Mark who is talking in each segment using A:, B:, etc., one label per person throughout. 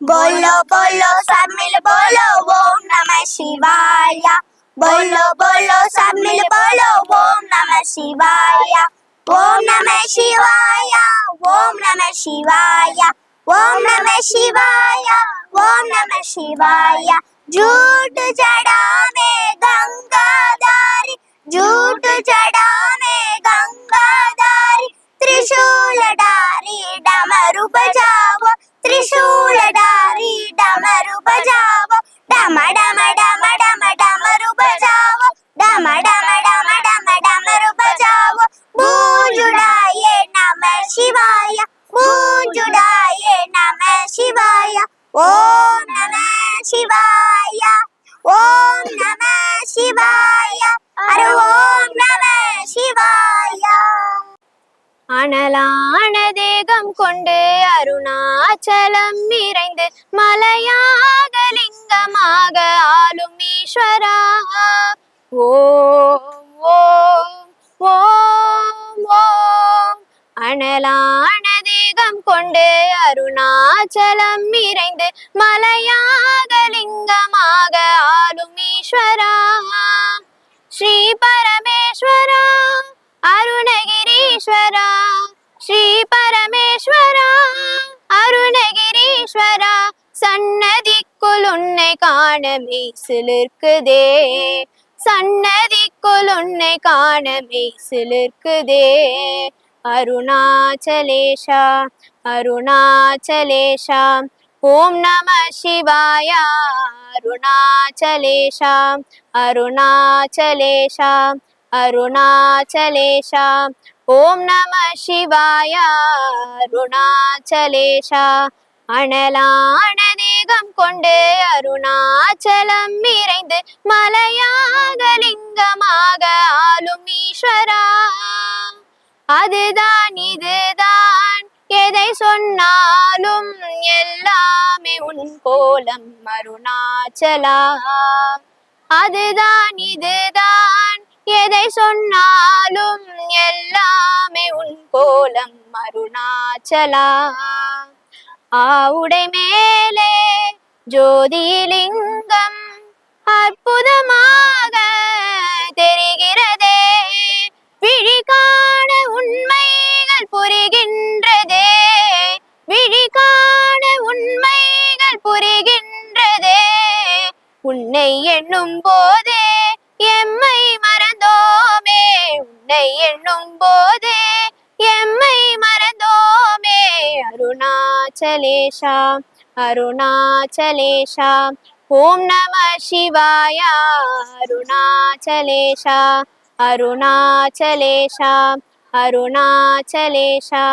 A: बोलो बोलो सब मिल बोलो ओम नमः शिवाय बोलो बोलो सब मिल बोलो ओम नमः शिवाय ओम नमः शिवाय ओम नमः शिवाय ओम नमः शिवाय ओम नमः शिवाय झूठ जड़ा में சிவாய. மூஞ்சுடாய நம சிவாய. ஓம் நம சிவாய. ஓம் நம சிவாய. அரு ஓம் நம சிவாய.
B: அனலான கொண்டு அருணாச்சலம் நிறைந்து மலையாக லிங்கமாக ஆளும் ஈஸ்வரா. ஓ அனலான தேகம் கொண்டு அருணாச்சலம் நிறைந்து மலையாக லிங்கமாக ஆளும் ஈஸ்வரா. ஸ்ரீ பரமேஸ்வரா அருணகிரீஸ்வரா. ஸ்ரீ பரமேஸ்வரா அருணகிரீஸ்வரா. சன்னதிக்குள் உன்னை காண மெய்சிலிருக்குதே சன்னதிக்குள் உன்னை காண மெய்சிலிருக்குதே அருணாச்சலேஷா அருணாச்சலேஷா. ஓம் நம சிவாய அருணாச்சலேஷா. அருணாச்சலேஷா அருணாச்சலேஷா. ஓம் நம சிவாய அருணாச்சலேஷா. அனலான தேகம் கொண்டு அருணாச்சலம் நிறைந்து மலையாக லிங்கமாக ஆளும் ஈஸ்வரா. சொன்னாலும் எல்லாமே உன் கோலம் அருணாச்சலா. அதுதான் இதுதான். எதை சொன்னாலும் எல்லாமே உன் கோலம் அருணாச்சலா. ஆவுடை மேலே ஜோதிலிங்கம் அற்புதமாக உன்னை எண்ணும் போதே எம்மை மறந்தோமே. உன்னை எண்ணும் போதே எம்மை மறந்தோமே. அருணாச்சலேஷா அருணாச்சலேஷா. ஓம் நம சிவாயா அருணாச்சலேஷா அருணாச்சலேஷா அருணாச்சலேஷா.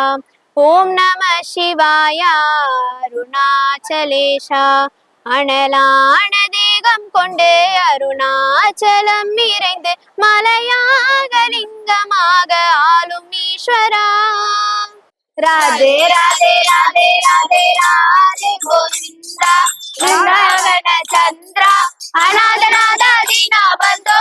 B: ஓம் நம சிவாயா அருணாச்சலேஷா. அனலான தேகம் கொண்டு அருணாச்சலம் நிறைந்து மலையாக லிங்கமாக ஆளும் ஈஸ்வரா. ராதே ராதே ராதே ராதே ராதே கோவிந்தா. சந்திரா. அநாதநாத தீனா பந்தோ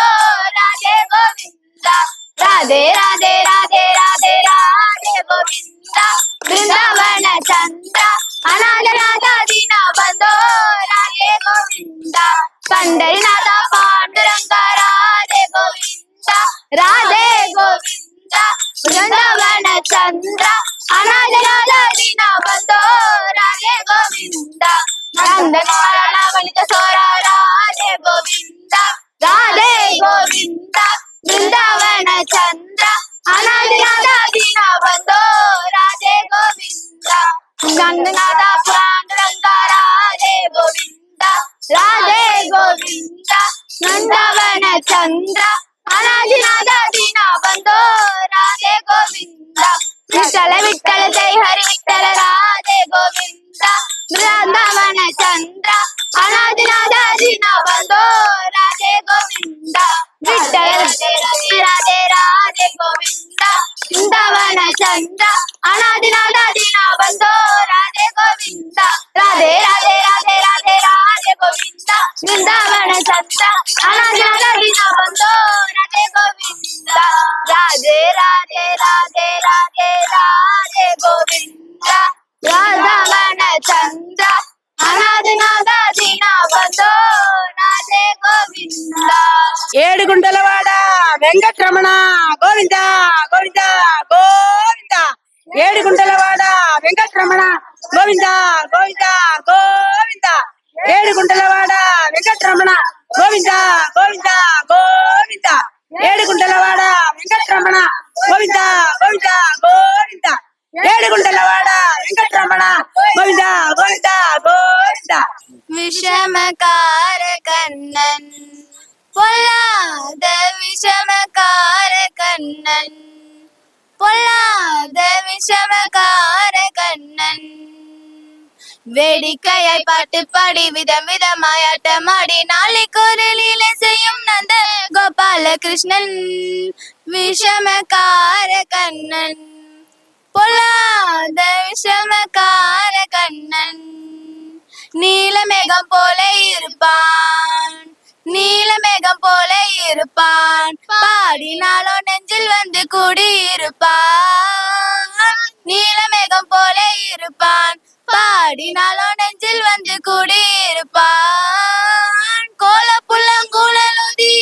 B: நந்தநாத பாண்டுரங்க ராதே கோவிந்தா ராதே கோவிந்தா நந்தவன சந்திரா அநாதிநாத தீனா பந்தோ ராதே கோவிந்தா விட்டல விட்டல ஜெய் ஹரி விட்டல ராதே கோவிந்தா பிருந்தாவன சந்திரா அநாதிநாத தீனா பந்தோ ராதே கோவிந்தா விட்டல ఇందవన చంద అనాది నాదాది నా బంధో రాధే గోవింద రాధే రాధే రాధే రాధే రాధే గోవింద బృందావన చంద అనాది నాదాది నా బంధో రాధే గోవింద రాధే
C: రాధే రాధే రాధే రాధే గోవింద రాధవన చంద ఏడుగుంటలవాడ వెంకటరమణ గోవింద గోవింద గోవింద. ఏడుగుంటలవాడ వెంకటరమణ గోవింద గోవింద గోవింద. ఏడుగుంటలవాడ వెంకటరమణ గోవింద గోవింద గోవింద. ఏడుగుంటలవాడ వెంకటరమణ గోవింద గోవింద గోవింద.
B: ఏడుగుంట பொல்லாத விஷமக்கார கண்ணன். பொல்லாத விஷமக்கார கண்ணன். வேடிக்கையாய் பாட்டு பாடி விதம் விதமாய் ஆட்டமாடி நாளைக்கு ஒரு லீலை செய்யும் நந்த கோபால கிருஷ்ணன் விஷமக்கார கண்ணன். பொல்லாத விஷமக்கார கண்ணன். நீல மேகம் போல இருப்பான். நீலமேகம் போல இருப்பான். பாடினாலும் நெஞ்சில் வந்து கூடி இருப்பான் நீலமேகம் போல இருப்பான். பாடினாலும் நெஞ்சில் வந்து கூடி இருப்பான் கோல புள்ளங்குழலுதி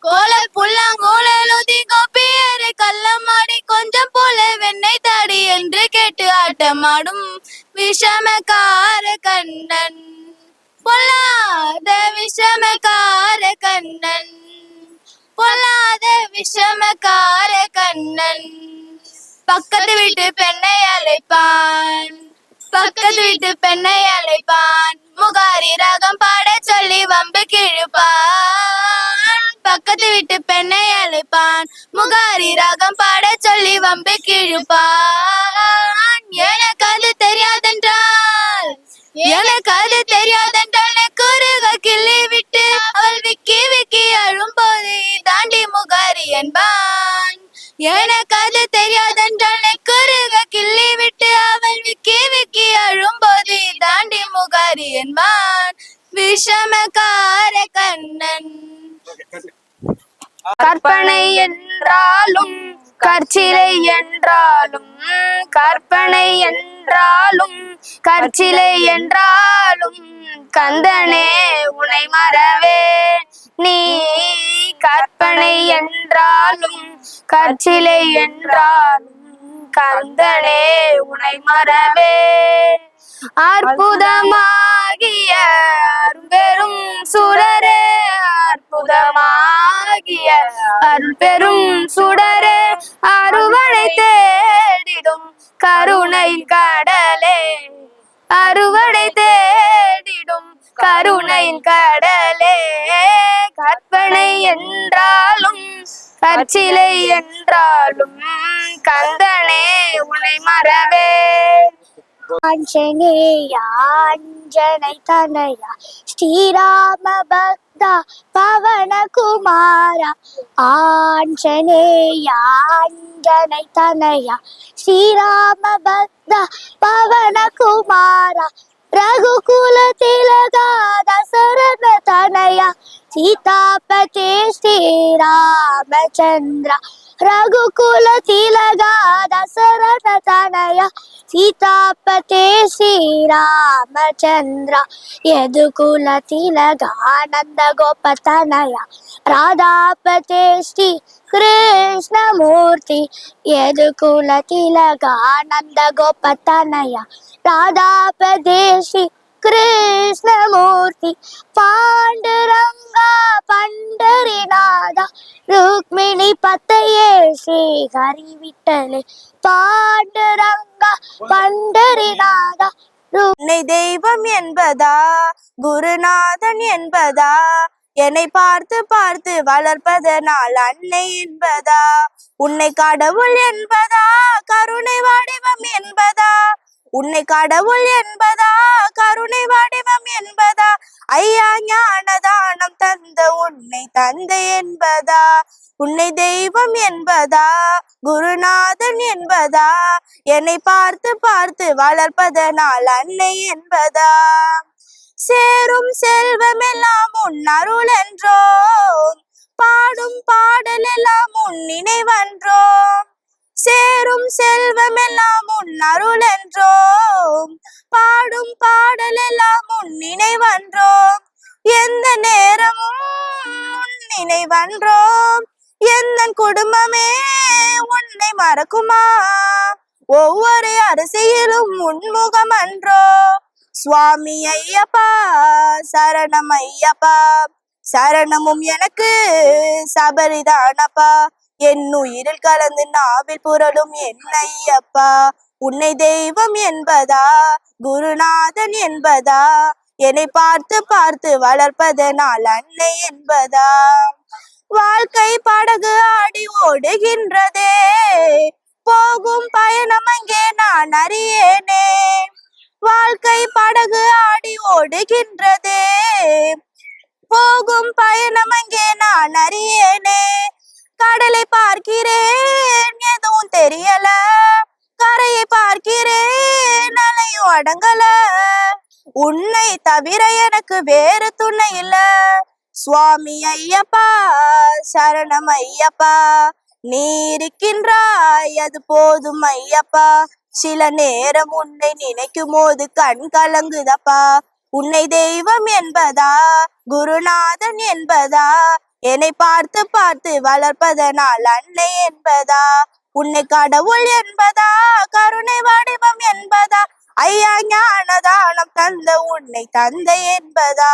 B: கோல புள்ளங்குழலுதி கோபியரை கள்ளமாடி கொஞ்சம் போல வெண்ணெய் தாடி என்று கேட்டு ஆட்டமாடும் விஷமகார விஷமக்கார கண்ணன். பொல்லாத விஷமக்கார கண்ணன். பக்கத்து வீட்டு பெண்ணை அழைப்பான். பக்கத்து வீட்டு பெண்ணை அழைப்பான். முகாரி ராகம் பாட சொல்லி வம்பு கிழிப்பான். பக்கத்து வீட்டு பெண்ணை அழைப்பான். முகாரி ராகம் பாட சொல்லி வம்பு கிழிப்பான். என்பான் எனக்கு அது தெரியாதென்றால் நெக்குருக கிள்ளி விட்டு அவள் விக்கி விக்கி அழும்போது தாண்டி முகாரி என்பான் விஷமக்கார கண்ணன். கற்பனை என்றாலும் கற்சிலை என்றாலும் கற்பனை என்றாலும் கற்சிலை என்றாலும் கந்தனே உனை மறவே நீ ஆளும் கற்சிலை என்றாலும் கந்தனே உனை மறவே. அற்புதமாகிய அரும்பெரும் சுடரே அற்புதமாகிய அருள்பெரும் சுடரே அருவனை தேடிடும் கருணை கடலே. அறுவடை தேடிடும் கருணை கடலே. கற்பனை என்றாலும் பச்சிலை என்றாலும் கந்தனே உனை மறவே.
D: ஆஞ்சநேயா தனையா ஸ்ரீராம பக்தா பவன குமாரா ஆஞ்சனேயாஞ்சனை தனையா ஸ்ரீராம பக்தா பவன குமாரா రఘుకుల తిలగా దశరథ తనయ సీతాపతి శ్రీరామచంద్ర రఘుకుల తిలగా తనయ సీతాపతే శ్రీరామచంద్ర యదుకుల తిలగానంద గోప తనయ రాధాపతే శ్రీ కృష్ణమూర్తి యదుకుల తిలగానంద గోప తనయ రాధాపదే శ్రీ கிருஷ்ணமூர்த்தி பாண்டுரங்கா பண்டரிநாதா ருக்மிணி பத்தையே ஸ்ரீ ஹரிவிட்டலே பாண்டுரங்கா பண்டரிநாதா
C: உன்னை தெய்வம் என்பதா? குருநாதன் என்பதா? என்னை பார்த்து பார்த்து வளர்ப்பதனால் அன்னை என்பதா? உன்னை கடவுள் என்பதா? கருணை வடிவம் என்பதா? உன்னை கடவுள் என்பதா? கருணை வடிவம் என்பதா? ஐயா ஞானதானம் தந்த உன்னை தந்தை என்பதா? உன்னை தெய்வம் என்பதா? குருநாதன் என்பதா? என்னை பார்த்து பார்த்து வளர்ப்பதனால் அன்னை என்பதா? சேரும் செல்வமெல்லாம் உன் அருள் என்றோம். பாடும் பாடல் எல்லாம் உன் நினைவன்றோம். சேரும் செல்வமெல்லாம் உன் அருள் என்றோம். பாடும் பாடல் எல்லாம் உன் நினைவன்றோம் எந்த நேரமும் உன் அன்றோ எந்த குடும்பமே உன்னை மறக்குமா? ஒவ்வொரு அரிசியிலும் உன்முகம் அன்றோ? சுவாமி ஐயப்பா சரணம் ஐயப்பா. சரணமும் எனக்கு சபரிதானப்பா. என் உயிரில் கலந்து நாவில் புரளும் என்னையப்பா உன்னை தெய்வம் என்பதா? குருநாதன் என்பதா? என்னை பார்த்து பார்த்து வளர்ப்பது நாள் அன்னை என்பதா? வாழ்க்கை படகு ஆடி ஓடுகின்றதே. போகும் பயணம் அங்கே நான் அறியேனே. வாழ்க்கை படகு ஆடி ஓடுகின்றதே. போகும் பயணம் அங்கே நான் அறியேன். கடலை பார்க்கிறேன். எதுவும் தெரியல. கரையை பார்க்கிறேன். அலையும் அடங்கல. உன்னை தவிர எனக்கு வேறு துணை இல்ல. சுவாமி ஐயப்பா சரணம் ஐயப்பா. நீ இருக்கின்றாய் அது போதும் ஐயப்பா. சில நேரம் உன்னை நினைக்கும் போது கண் கலங்குதப்பா. உன்னை தெய்வம் என்பதா? குருநாதன் என்பதா? என்னை பார்த்து பார்த்து வளர்ப்பதனால் அன்னை என்பதா? உன்னை கடவுள் என்பதா? கருணை வடிவம் என்பதா? ஐயா ஞானதானம் தந்த உன்னை தந்தை என்பதா?